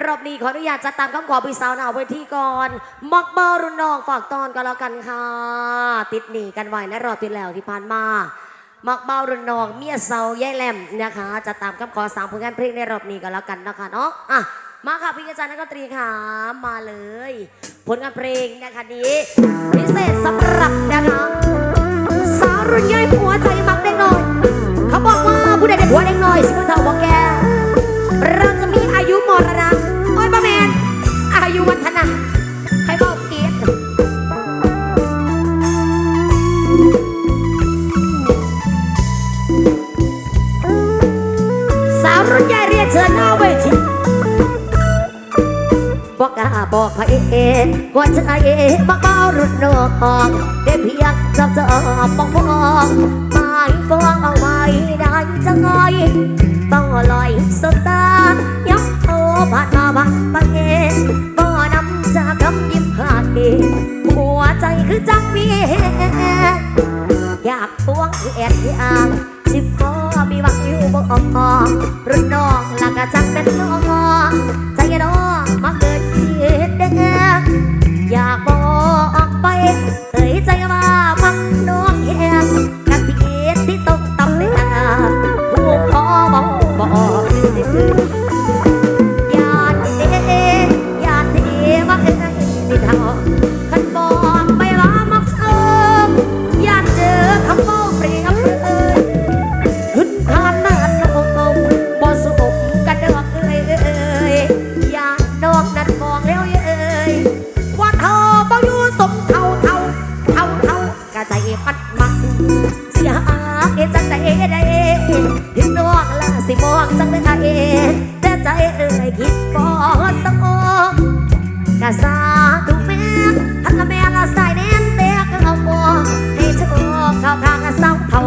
รอบนี้ขออนุญาตจะตามคำขอพี่สาวหนาเวทีก่อนมักเบารุ่นน้องฝากตอนกันแล้วกันค่ะ ติดหนีกันไว้ในรอบที่แล้วที่ผ่านมามักเบารุ่นน้องเมียเซาย่ายแหลมนะคะจะตามคำขอสามผลงานเพลงในรอบนี้กันแล้วกันนะคะเนาะอะมาค่ะพี่กระจายนักดนตรีค่ะมาเลย ผลงานเพลงนะคะนี้ พิเศษสำหรับนะคะสาวรุ่นใหญ่หัวใจมักเด็กน้อย เขาบอกว่าผู้ใดเด็กหัวเด็กน้อยสิคุณเท่าว่าแก บอกพระเอกว่าใจบักเบารุ่นน้องได้เพียงจับจอบมองมองหมายปองเอาไว้ได้จังไงต้องลอยสตายับโตผ่านมาผ่านไปบ่นำจากคำยิ้มหาดเองหัวใจคือจังมีแหงอยากทวงแอดอย่างสิบพ่อมีหวังอยู่บ่อรุ่นน้องลักกะจังเป็นนองใจน้อง สิมองจังได้แต่ใจเอ่ยคิดบ่สมองกะสาทุแม่พันละแม่ละสายแน่นเตะก็เอาบ่ให้โชคเข้าทางกะเศร้าเท่า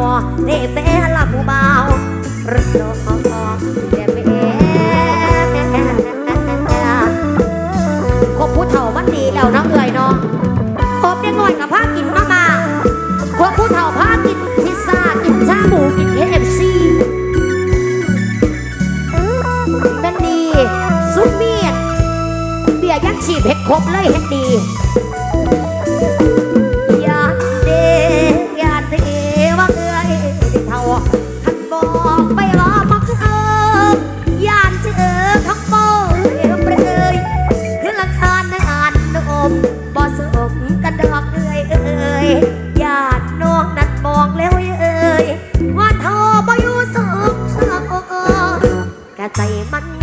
ได้แฟนละผู้เบาวรถน้อก เผ็ดครบเลยเฮ็ดดียาเดยาเดว่าเอ้ยเท่าท่านบอกไปว่ามักเอิมยานเจอคำบอกเอ็มเรยคือลังคานในอ่านนมบ่สมกันดอกเอ้ยเอ้ยญาติน้องนัดมองแล้วเอ้ยว่าเธอบ่อยู่สมสมกะใจมัน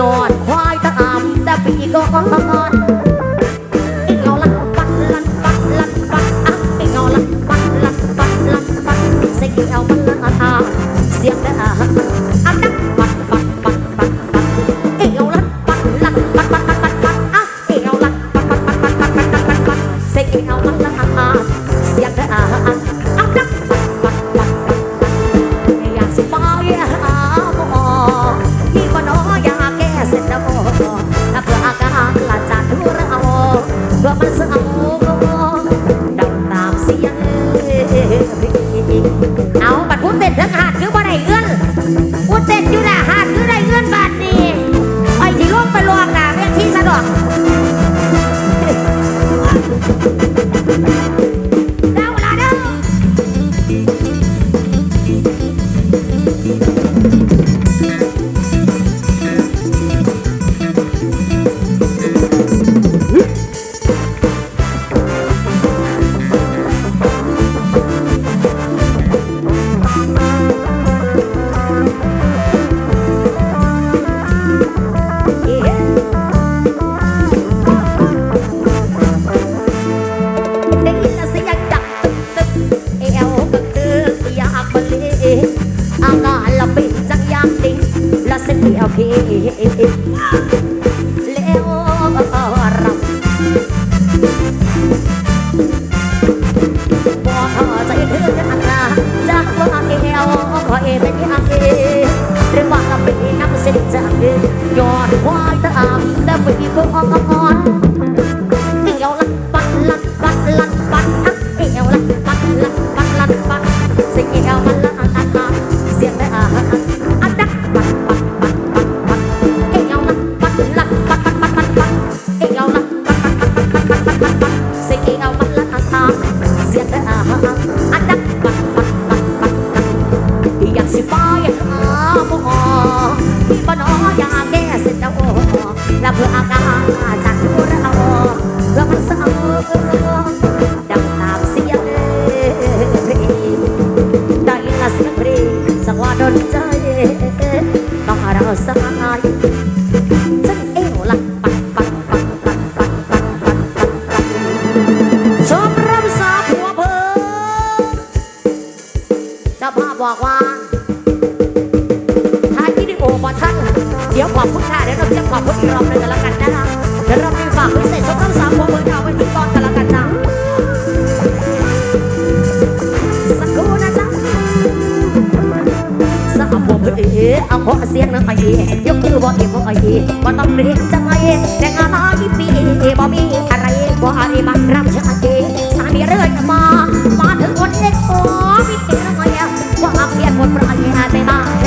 ยอดควายตะอ่ำตะปีก็อ่อน okay, okay. สักว่าดนใจต้องเราสาย อีเอาขอเสียงนะไอ้ยกคือบ่เอ็มบ่ไอ้บ่ต้องเรียนจะไงแต่งานนี้ปีบ่มีอะไรบ่อะไรบังรับชะดเสามีเรื่อยมามาถึงวันนี้ขอมีเสียงหน่อยว่าเรียนหมดประยาไปบ้าง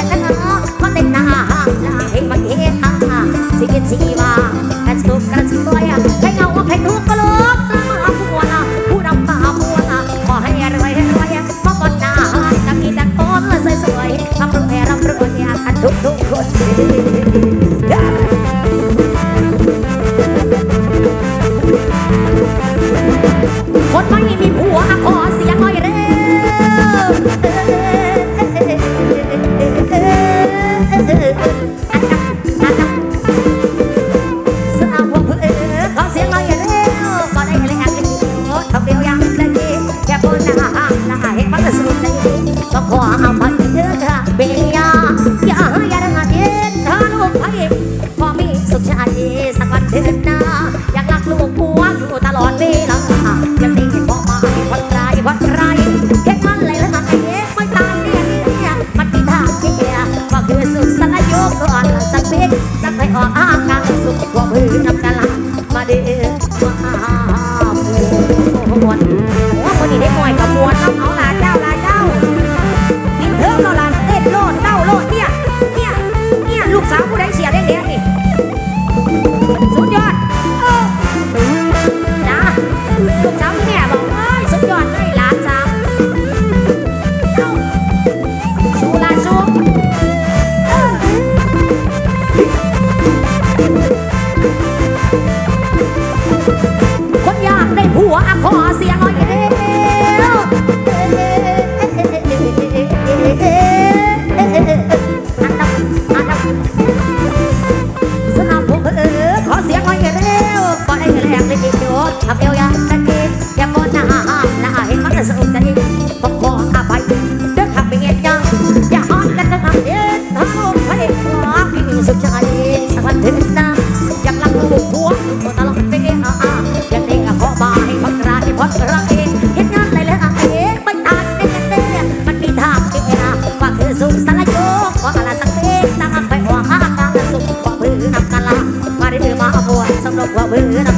เห็นงานไรเลยอะเอ๊ไม่ตานเนี่ยเงมันมีทางที่ไม่าว่คือสุขสลายโยว่าอะไรสักเพียงตั้งไปหัวข้างกลางสุขวาเบื่อนักันละมาได้เธอมาเอาพวงสำหรัวาเบื่อนั